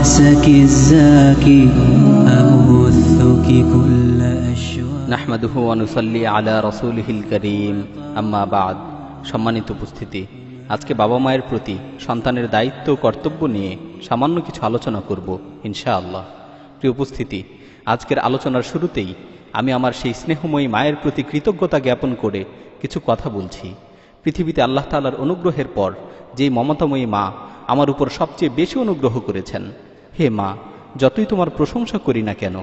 رأسك الزاكي أبثك كل أشواق নাহমাদুহু অনুসল্লি আলা রসুলহিল করিম আম্মা বাদ সম্মানিত উপস্থিতি আজকে বাবা মায়ের প্রতি সন্তানের দায়িত্ব ও কর্তব্য নিয়ে সামান্য কিছু আলোচনা করব ইনশাআল্লাহ প্রিয় উপস্থিতি আজকের আলোচনার শুরুতেই আমি আমার সেই স্নেহময়ী মায়ের প্রতি কৃতজ্ঞতা জ্ঞাপন করে কিছু কথা বলছি পৃথিবীতে আল্লাহ তালার অনুগ্রহের পর যেই মমতাময়ী মা আমার উপর সবচেয়ে বেশি অনুগ্রহ করেছেন হে মা, যতই তোমার প্রশংসা করি না কেন,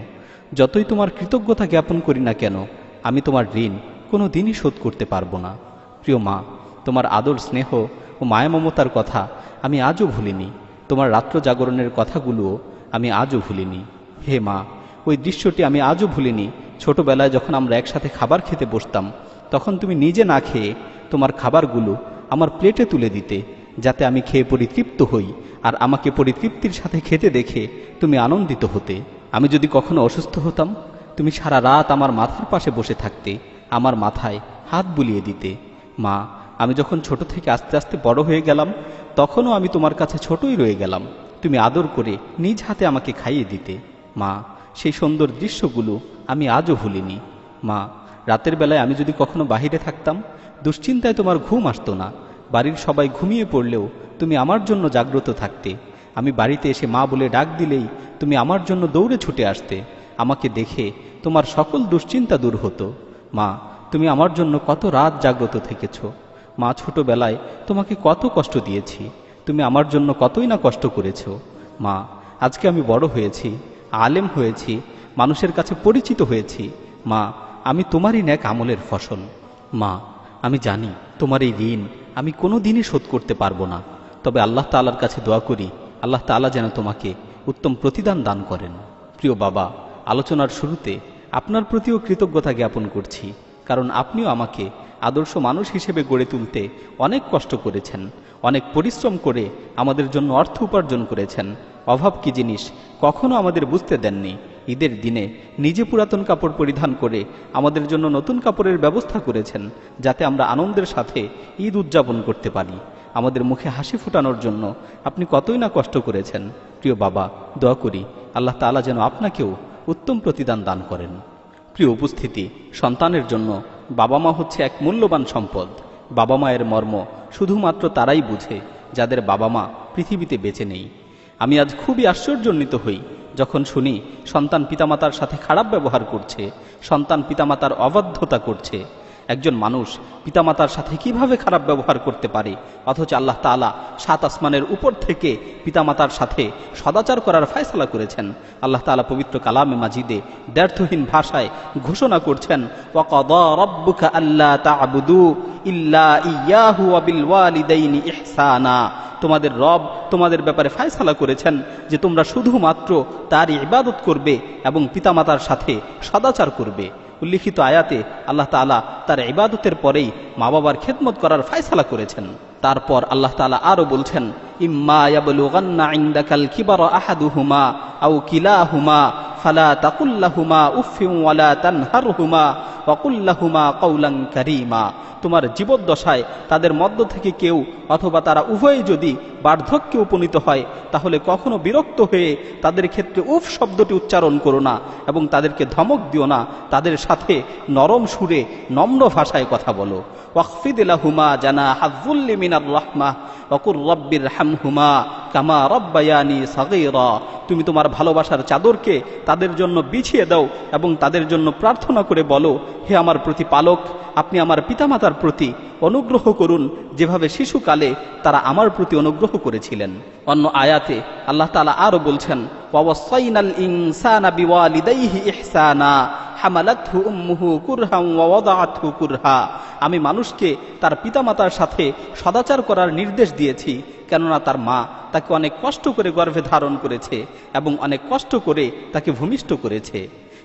যতই তোমার কৃতজ্ঞতা জ্ঞাপন করি না কেন, আমি তোমার ঋণ কোনো দিনই শোধ করতে পারব না। প্রিয় মা, তোমার আদর, স্নেহ ও মায়া মমতার কথা আমি আজও ভুলিনি। তোমার রাত্র জাগরণের কথাগুলোও আমি আজও ভুলিনি। হে মা, ওই দৃশ্যটি আমি আজও ভুলিনি। ছোটবেলায় যখন আমরা একসাথে খাবার খেতে বসতাম, তখন তুমি নিজে না খেয়ে তোমার খাবারগুলো আমার প্লেটে তুলে দিতে। যাতে আমি খেয়ে পরিতৃপ্ত হই, আর আমাকে পরিতৃপ্তির সাথে খেতে দেখে তুমি আনন্দিত হতে। আমি যদি কখনো অসুস্থ হতাম, তুমি সারা রাত আমার মাথার পাশে বসে থাকতে, আমার মাথায় হাত বুলিয়ে দিতে। মা, আমি যখন ছোট থেকে আস্তে আস্তে বড় হয়ে গেলাম, তখনও আমি তোমার কাছে ছোটই রয়ে গেলাম। তুমি আদর করে নিজ হাতে আমাকে খাইয়ে দিতে। মা, সেই সুন্দর দৃশ্যগুলো আমি আজও ভুলিনি। মা, রাতের বেলায় আমি যদি কখনো বাহিরে থাকতাম, দুশ্চিন্তায় তোমার ঘুম আসতো না। বাড়ির সবাই ঘুমিয়ে পড়লেও তুমি আমার জন্য জাগ্রত থাকতে। আমি বাড়িতে এসে মা বলে ডাক দিলেই তুমি আমার জন্য দৌড়ে ছুটে আসতে। আমাকে দেখে তোমার সকল দুশ্চিন্তা দূর হতো। মা, তুমি আমার জন্য কত রাত জাগ্রত থেকেছ। মা, ছোটবেলায় তোমাকে কত কষ্ট দিয়েছি। তুমি আমার জন্য কতই না কষ্ট করেছ। মা, আজকে আমি বড় হয়েছি, আলেম হয়েছি, মানুষের কাছে পরিচিত হয়েছি। মা, আমি তোমারই ন্যাক আমলের ফসল। মা, আমি জানি তোমার এই ঋণ আমি কোনো দিনই শোধ করতে পারব না। তবে আল্লাহ তালার কাছে দোয়া করি, আল্লাহ তালা যেন তোমাকে উত্তম প্রতিদান দান করেন। প্রিয় বাবা, আলোচনার শুরুতে আপনার প্রতিও কৃতজ্ঞতা জ্ঞাপন করছি, কারণ আপনিও আমাকে আদর্শ মানুষ হিসেবে গড়ে তুলতে অনেক কষ্ট করেছেন, অনেক পরিশ্রম করে আমাদের জন্য অর্থ উপার্জন করেছেন। অভাব কি জিনিস কখনো আমাদের বুঝতে দেননি। ঈদের দিনে নিজে পুরাতন কাপড় পরিধান করে আমাদের জন্য নতুন কাপড়ের ব্যবস্থা করেছেন, যাতে আমরা আনন্দের সাথে ঈদ উদযাপন করতে পারি। আমাদের মুখে হাসি ফুটানোর জন্য আপনি কতই না কষ্ট করেছেন। প্রিয় বাবা, দোয়া করি আল্লাহ তাআলা যেন আপনাকেও উত্তম প্রতিদান দান করেন। প্রিয় উপস্থিতি, সন্তানের জন্য বাবা মা হচ্ছে এক মূল্যবান সম্পদ। বাবা মায়ের মর্ম শুধুমাত্র তারাই বুঝে, যাদের বাবা মা পৃথিবীতে বেঁচে নেই। আমি আজ খুবই আশ্চর্যান্বিত হই যখন শুনি সন্তান পিতামাতার সাথে খারাপ ব্যবহার করছে সন্তান পিতামাতার অবাধ্যতা করছে একজন মানুষ পিতামাতার সাথে কীভাবে খারাপ ব্যবহার করতে পারে? অথচ আল্লাহ তাআলা সাত আসমানের উপর থেকে পিতামাতার সাথে সদাচার করার ফয়সলা করেছেন। আল্লাহ তাআলা পবিত্র কালামে মাজিদে দ্ব্যর্থহীন ভাষায় ঘোষণা করছেন তোমাদের রব তোমাদের ব্যাপারে ফায়সালা করেছেন যে তোমরা শুধুমাত্র তার ইবাদত করবে এবং পিতামাতার সাথে সদাচার করবে। উল্লিখিত আয়াতে আল্লাহ তালা তার ইবাদতের পরেই মা বাবার খেদমত করার ফায়সালা করেছেন। তারপর আল্লাহ তালা আরও বলছেন আহাদুহুমা কিলাহুমা ফালা তাকুল্লাহুমা তানহারহুমা তোমার জীবদ্দশায় তাদের মধ্য থেকে কেউ অথবা তারা উভয়ই যদি বার্ধক্যে উপনীত হয়, তাহলে কখনো বিরক্ত হয়ে তাদের ক্ষেত্রে উফ শব্দটি উচ্চারণ করো না এবং তাদেরকে ধমক দিও না। তাদের সাথে নরম সুরে নম্র ভাষায় কথা বলো। ওয়াকফিদিলাহুমা জানা হাজুল্লি মিনার রহমা অকুর রব্বির হামহুমা কামা রব্বায়ানি সাগীরা। তুমি তোমার ভালোবাসার চাদরকে তাদের জন্য বিছিয়ে দাও এবং তাদের জন্য প্রার্থনা করে বলো, হে আমার প্রতিপালক, আপনি আমার পিতামাতার প্রতি অনুগ্রহ করুন, যেভাবে শিশুকালে তারা আমার প্রতি অনুগ্রহ করেছিলেন। অন্য আয়াতে আল্লাহ তাআলা আরও বলছেন আমি মানুষকে তার পিতামাতার সাথে সদাচার করার নির্দেশ দিয়েছি, কেননা তার মা তাকে অনেক কষ্ট করে গর্ভে ধারণ করেছে এবং অনেক কষ্ট করে তাকে ভূমিষ্ঠ করেছে।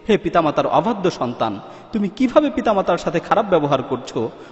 হে পিতামাতার অবাধ্য সন্তান, তুমি কীভাবে পিতামাতার সাথে খারাপ ব্যবহার করছ?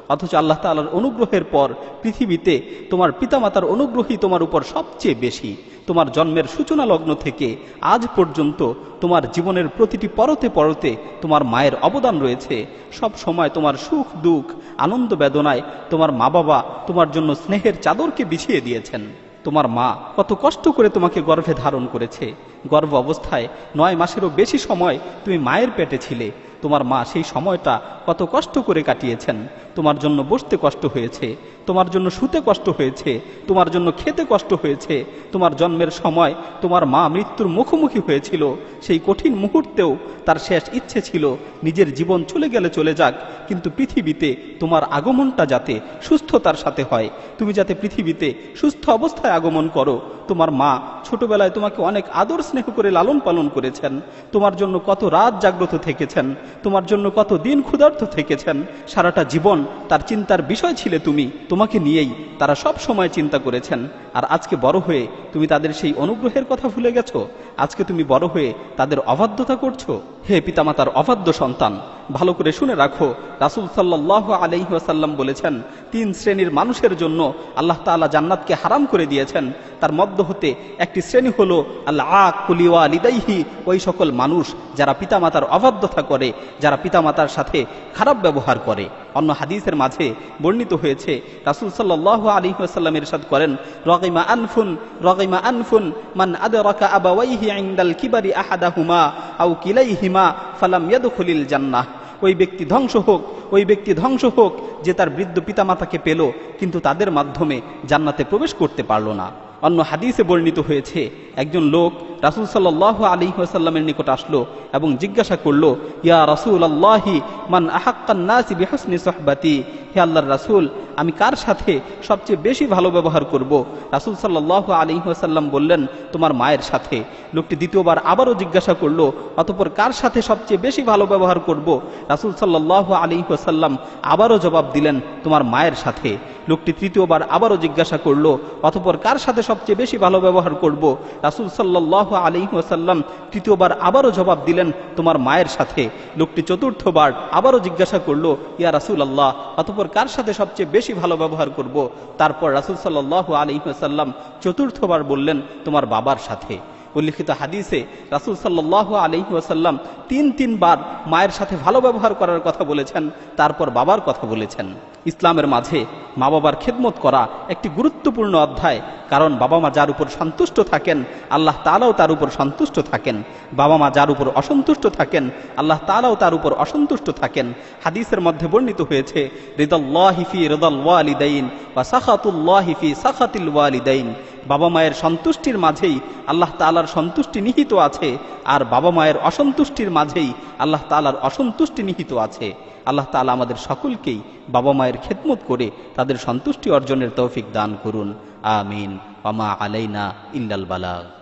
অথচ আল্লাহ তাআলার অনুগ্রহের পর পৃথিবীতে তোমার পিতামাতার অনুগ্রহই তোমার উপর সবচেয়ে বেশি। তোমার জন্মের সূচনা লগ্ন থেকে আজ পর্যন্ত তোমার জীবনের প্রতিটি পরতে পরতে তোমার মায়ের অবদান রয়েছে। সব সময় তোমার সুখ, দুঃখ, আনন্দ, বেদনায় তোমার মা বাবা তোমার জন্য স্নেহের চাদরকে বিছিয়ে দিয়েছেন। তোমার মা কত কষ্ট করে তোমাকে গর্ভে ধারণ করেছে। গর্ভ অবস্থায় নয় মাসেরও বেশি সময় তুমি মায়ের পেটে ছিলে। তোমার মা সেই সময়টা কত কষ্ট করে কাটিয়েছেন। তোমার জন্য বসতে কষ্ট হয়েছে, তোমার জন্য শুতে কষ্ট হয়েছে, তোমার জন্য খেতে কষ্ট হয়েছে। তোমার জন্মের সময় তোমার মা মৃত্যুর মুখোমুখি হয়েছিল। সেই কঠিন মুহূর্তেও তার শেষ ইচ্ছে ছিল, নিজের জীবন চলে গেলে চলে যাক, কিন্তু পৃথিবীতে তোমার আগমনটা যাতে সুস্থতার সাথে হয়। তুমি যাতে পৃথিবীতে সুস্থ অবস্থায় আগমন করো। তোমার মা ছোটবেলায় তোমাকে অনেক আদর স্নেহ করে লালন পালন করেছেন। তোমার জন্য কত রাত জাগ্রত থেকেছেন। তোমার জন্য কত দিন ক্ষুধার্ত থেকেছেন। সারাটা জীবন তার চিন্তার বিষয় ছিলে তুমি। তোমাকে নিয়েই তারা সব সময় চিন্তা করেছেন। আর আজকে বড় হয়ে তুমি তাদের সেই অনুগ্রহের কথা ভুলে গেছো? আজকে তুমি বড় হয়ে তাদের অবাধ্যতা করছ? হে পিতামাতার অবাধ্য সন্তান, ভালো করে শুনে রাখো, রাসুল সাল্লাহ আলহিহাসাল্লাম বলেছেন, তিন শ্রেণির মানুষের জন্য আল্লাহ তালা জান্নাতকে হারাম করে দিয়েছেন। তার মধ্য হতে একটি শ্রেণি হল আল্লাহ কুলিওয়া লিদাইহি ওই সকল মানুষ যারা পিতামাতার অবাধ্যতা করে, যারা পিতামাতার সাথে খারাপ ব্যবহার করে। অন্য হাদিসের মাঝে বর্ণিত হয়েছে, রাসুল সাল্লাহ আলী আসাল্লাম ইরশাদ করেন, রগিমা আনফুন রগিমা আনফুন, মান আদরাকা আবাওয়াইহি ইনদাল কিবারি আহাদাহুমা আও কিলাইহিমা ফালাম ইয়াদখুলিল জান্নাহ। ওই ব্যক্তি ধ্বংস হোক, ওই ব্যক্তি ধ্বংস হোক, যে তার বৃদ্ধ পিতামাতাকে পেল, কিন্তু তাদের মাধ্যমে জান্নাতে প্রবেশ করতে পারল না। অন্য হাদিসে বর্ণিত হয়েছে, একজন লোক রাসুল সাল্লাহ আলী আসাল্লামের নিকট আসলো এবং জিজ্ঞাসা করল, ইয়া রাসুল আল্লাহি মান আহাক্কান্নাসি বেহসনি সহবাতি? হে আল্লাহর রাসুল, আমি কার সাথে সবচেয়ে বেশি ভালো ব্যবহার করব? রাসুল সাল্লাহ আলী আসাল্লাম বললেন, তোমার মায়ের সাথে। লোকটি দ্বিতীয়বার আবারও জিজ্ঞাসা করল, অতপর কার সাথে সবচেয়ে বেশি ভালো ব্যবহার করব? রাসুল সাল্লাহ আলী আসাল্লাম আবারও জবাব দিলেন, তোমার মায়ের সাথে। লোকটি তৃতীয়বার আবারও জিজ্ঞাসা করল, অতপর কার সাথে সবচেয়ে বেশি ভালো ব্যবহার করব? রাসুল সাল্লাহ আলী আসাল্লাম তৃতীয়বার আবারও জবাব দিলেন, তোমার মায়ের সাথে। লোকটি চতুর্থবার আবারও জিজ্ঞাসা করল, ইয়া রাসুল আল্লাহ অতপর কার সাথে সবচেয়ে বেশি ভালো ব্যবহার করব? তারপর রাসুল সাল্লাহ আলী সাল্লাম চতুর্থবার বললেন, তোমার বাবার সাথে। উল্লিখিত হাদিসে রাসুল সাল্লাহ আলহি ওয়াসাল্লাম তিন তিনবার মায়ের সাথে ভালো ব্যবহার করার কথা বলেছেন, তারপর বাবার কথা বলেছেন। ইসলামের মাঝে মা বাবার খেদমত করা একটি গুরুত্বপূর্ণ অধ্যায়, কারণ বাবা মা যার উপর সন্তুষ্ট থাকেন, আল্লাহ তালাও তার উপর সন্তুষ্ট থাকেন। বাবা মা যার উপর অসন্তুষ্ট থাকেন, আল্লাহ তালাও তার উপর অসন্তুষ্ট থাকেন। হাদিসের মধ্যে বর্ণিত হয়েছে রিদল্লাহিফি রিদল ওয়ালিদাইন বা সাখাতুল্লাহিফি সাখাতিল ওয়ালিদাইন। বাবা মায়ের সন্তুষ্টির মাঝেই আল্লাহ তালার সন্তুষ্টি নিহিত আছে, আর বাবা মায়ের অসন্তুষ্টির মাঝেই আল্লাহ তালার অসন্তুষ্টি নিহিত আছে। আল্লাহ তালা আমাদের সকলকেই বাবা মায়ের খেদমত করে তাদের সন্তুষ্টি অর্জনের তৌফিক দান করুন। আমিন। আমা আলাইনা ইল্লাল বালাগ।